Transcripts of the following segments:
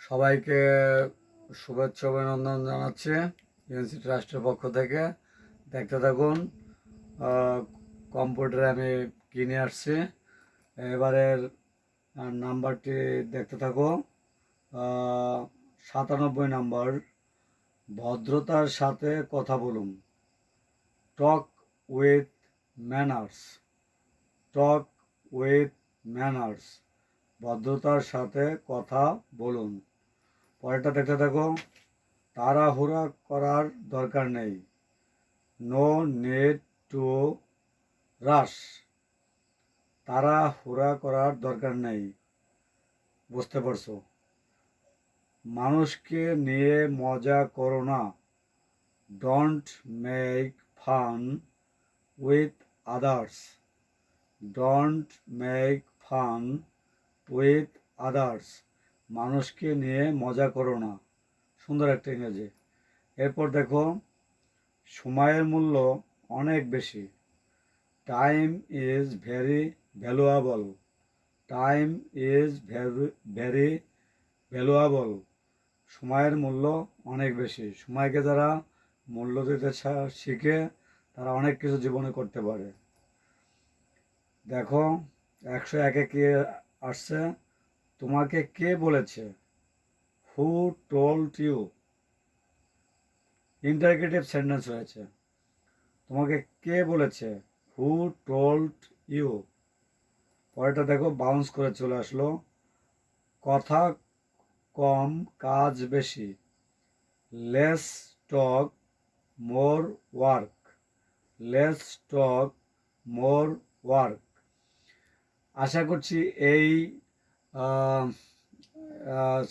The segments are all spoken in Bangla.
সবাইকে শুভেচ্ছা অভিনন্দন জানাচ্ছি ইউএনসি ট্রাস্টের পক্ষ থেকে। দেখতে থাকুন কম্পিউটারে আমি কিনে আসছি। এবারের নাম্বারটি দেখতে থাকো। সাতানব্বই নাম্বার, ভদ্রতার সাথে কথা বলুন। Talk with manners talk with manners ভদ্রতার সাথে কথা বলুন। পরেরটা দেখতে থাকো। তাড়াহুড়া করার দরকার নেই। নো নেড টু রাশ তাড়াহুড়া করার দরকার নেই। বুঝতে পারছ? মানুষকে নিয়ে মজা করো না। Don't make fun with others don't make fun with others মানুষকে নিয়ে মজা করো না। সুন্দর একটা ইংরেজি। এরপর দেখো, সময়ের মূল্য অনেক বেশি। Time is very valuable time is very very valuable সময়ের মূল্য অনেক বেশি। সময়কে যারা মূল্য দিতে শিখে, তারা অনেক কিছু জীবনে করতে পারে। দেখো, একশো একে কে আসছে। তোমাকে কে বলেছে? Who told you interrogative sentence হয়েছে তোমাকে কে বলেছে? হু টোল্ড ইউ পরেটা দেখো বাউন্স করে চলে আসলো। কথা কম, কাজ বেশি। Less talk more work less talk more work আশা করছি এই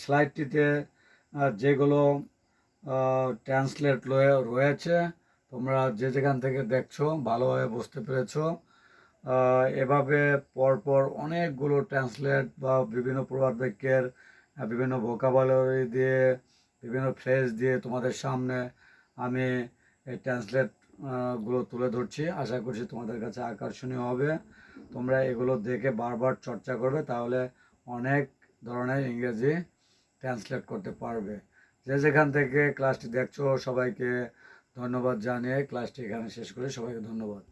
স্লাইডটিতে যেগুলো ট্রান্সলেট রয়েছে, তোমরা যে যেখান থেকে দেখছ, ভালোভাবে বুঝতে পেরেছ। এভাবে পরপর অনেকগুলো ট্রান্সলেট বা বিভিন্ন প্রবাদ বাক্যের বিভিন্ন ভোকাবুলারি দিয়ে, বিভিন্ন ফ্রেজ দিয়ে তোমাদের সামনে আমি এই ট্রান্সলেটগুলো তুলে ধরছি। আশা করছি তোমাদের কাছে আকর্ষণীয় হবে। তোমরা এগুলো দেখে বারবার চর্চা করবে, তাহলে অনেক ধরনের ইংরেজি ট্রান্সলেট করতে পারবে। যে যেখান থেকে ক্লাসটি দেখছ, সবাইকে ধন্যবাদ জানিয়ে ক্লাসটি এখানে শেষ করে। সবাইকে ধন্যবাদ।